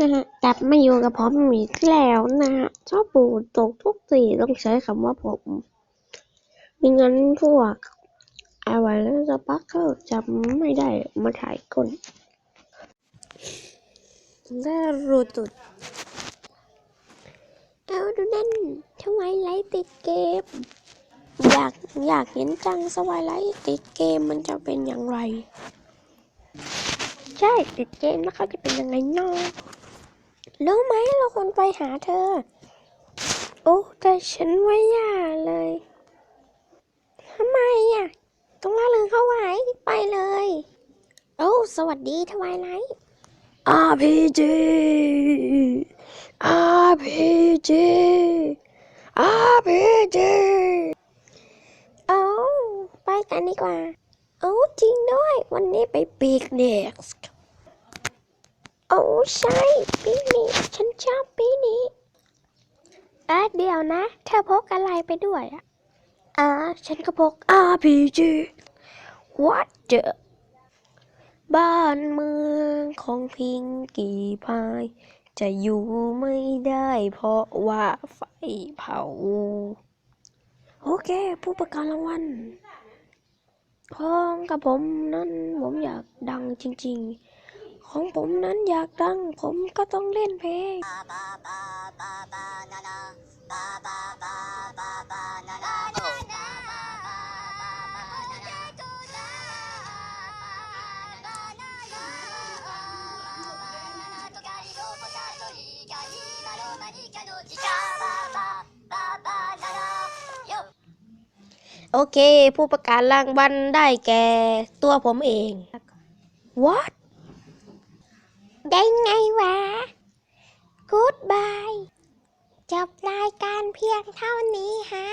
นะฮะกลับมาอยู่กับผมอีกแล้วนะฮะชอบปูตกทุกทีต้องใช้คำว่าผมไม่งั้นพวกอะไรแล้วจะปักเกอร์จำไม่ได้มาถ่ายก้นและรูตุดเอาดูนั่นทำไมไลท์ติดเกม อยากอยากเห็นจังสวายไลท์ติดเกมมันจะเป็นอย่างไร ใช่ติดเกมแล้วเขาจะเป็นยังไงเนาะ รู้ไหมเราควรไปหาเธอ โอ้แต่ฉันว่าอย่าเลยทำไมอะต้องล่าเริงเข้าไว้ไปเลย โอ้สวัสดีทวายไลท์ RPG RPG RPG โอ้ไปกันดีกว่า โอ้จริงด้วย วันนี้ไปปิกนิก โอ้ใช่ปีนี้ฉันชอบปีนี้เอ๊ะเดี๋ยวนะ เธอพกอะไรไปด้วยอะอ่าฉันก็พก RPG What the บ้านเมืองของพิงกี้พาย จะอยู่ไม่ได้เพราะว่าไฟเผา โอเค ผู้ประกาศรางวัลของกับผมนั้นผมอยากดังจริง ๆ ของผมนั้นอยากดัง ผมก็ต้องเล่นเพลง โอเค ผู้ประกาศรางวัลได้แก่ตัวผมเอง What ได้ไงวะ Goodbye จบรายการเพียงเท่านี้ฮะ